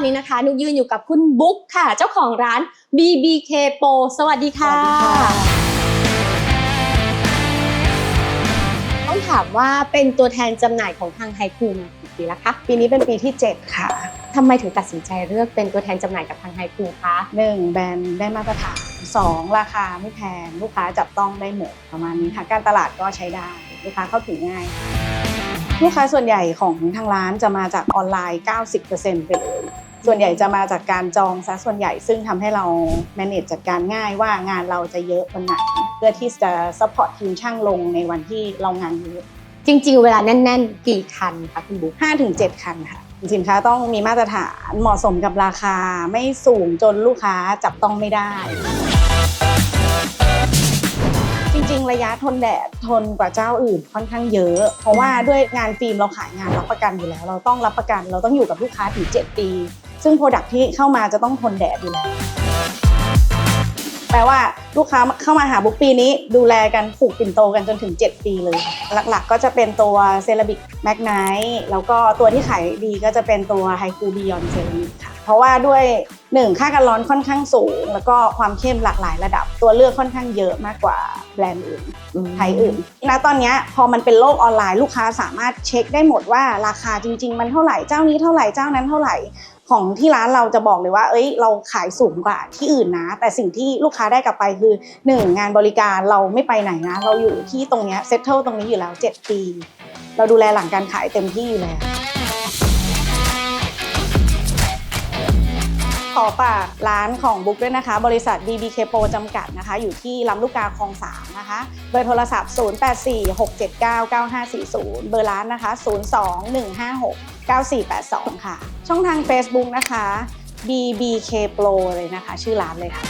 อนนี้นะคะ นุกยืนอยู่กับคุณบุ๊กค่ะ เจ้าของร้าน BBK Pro สวัสดีค่ะสวัสดีค่ะ ต้องถามว่าเป็นตัวแทนจำหน่ายของทางไฮคูมากี่ปีแล้วคะ ปีนี้เป็นปีที่ 7 ค่ะทำไมถึงตัดสินใจเลือกเป็นตัวแทนจำหน่ายกับทางไฮคูคะ 1. แบรนด์ได้มาตรฐาน 2. ราคาไม่แพงลูกค้าจับต้องได้หมดประมาณนี้ค่ะ การตลาดก็ใช้ได้ ลูกค้าเข้าถึงง่าย ลูกค้าส่วนใหญ่ของทางร้านจะมาจากออนไลน์ 90%ไปเลย ส่วนใหญ่จะมาจากการจองซะส่วนใหญ่ซึ่งทำให้เรา manage จัดการง่ายว่างานเราจะเยอะวันไหนเพื่อที่จะ support ทีมช่างลงในวันที่เรางานเยอะจริง ๆ เวลาแน่น ๆ กี่คันคะคุณบุ๊ก5-7คันค่ะ สินค้าต้องมีมาตรฐานเหมาะสมกับราคาไม่สูงจนลูกค้าจับต้องไม่ได้ จริง ๆ ระยะทนแดดทนกว่าเจ้าอื่นค่อนข้างเยอะ เพราะว่าด้วยงานฟิล์มเราขายงานรับประกันอยู่แล้ว เราต้องรับประกัน เราต้องอยู่กับลูกค้าถึง 7 ปี ซึ่งโปรดักที่เข้ามาจะต้องทนแดดอยู่แล้วแปลว่าลูกค้าเข้ามาหาบุ๊กปีนี้ดูแลกันผูกปิ่นโตกันจนถึง 7 ปีเลย หลักๆ ก็จะเป็นตัวเซรามิกแมกไนท์แล้วก็ตัวที่ขายดีก็จะเป็นตัวไฮคูบิยอนเซรามิกค่ะ เพราะว่าด้วย 1ค่ากันร้อนค่อนข้างสูง แล้วก็ความเข้มหลากหลายระดับ ตัวเลือกค่อนข้างเยอะมากกว่าแบรนด์อื่นไทยอื่นณตอนเนี้ยพอมันเป็นโลกออนไลน์ลูกค้าสามารถเช็คได้หมดว่าราคาจริง ๆ มันเท่าไหร่เจ้านี้เท่าไหร่เจ้านั้นเท่าไหร่ของที่ร้านเราจะบอกเลยว่า เอ้ย เราขายสูงกว่าที่อื่นนะ แต่สิ่งที่ลูกค้าได้กลับไปคือหนึ่งงานบริการเราไม่ไปไหนนะ เราอยู่ที่ตรงเนี้ยเซ็ตเทิลตรงนี้อยู่แล้ว 7 ปี เราดูแลหลังการขายเต็มที่อยู่แล้ว ขอฝากร้านของบุ๊กด้วยนะคะ บริษัท BBK Pro จำกัดนะคะ อยู่ที่ลำลูกกาคลอง3นะคะ เบอร์โทรศัพท์ 0846799540 เบอร์ร้านนะคะ 021569482 ค่ะ ช่องทาง Facebook นะคะ BBK Pro เลยนะคะ ชื่อร้านเลยค่ะ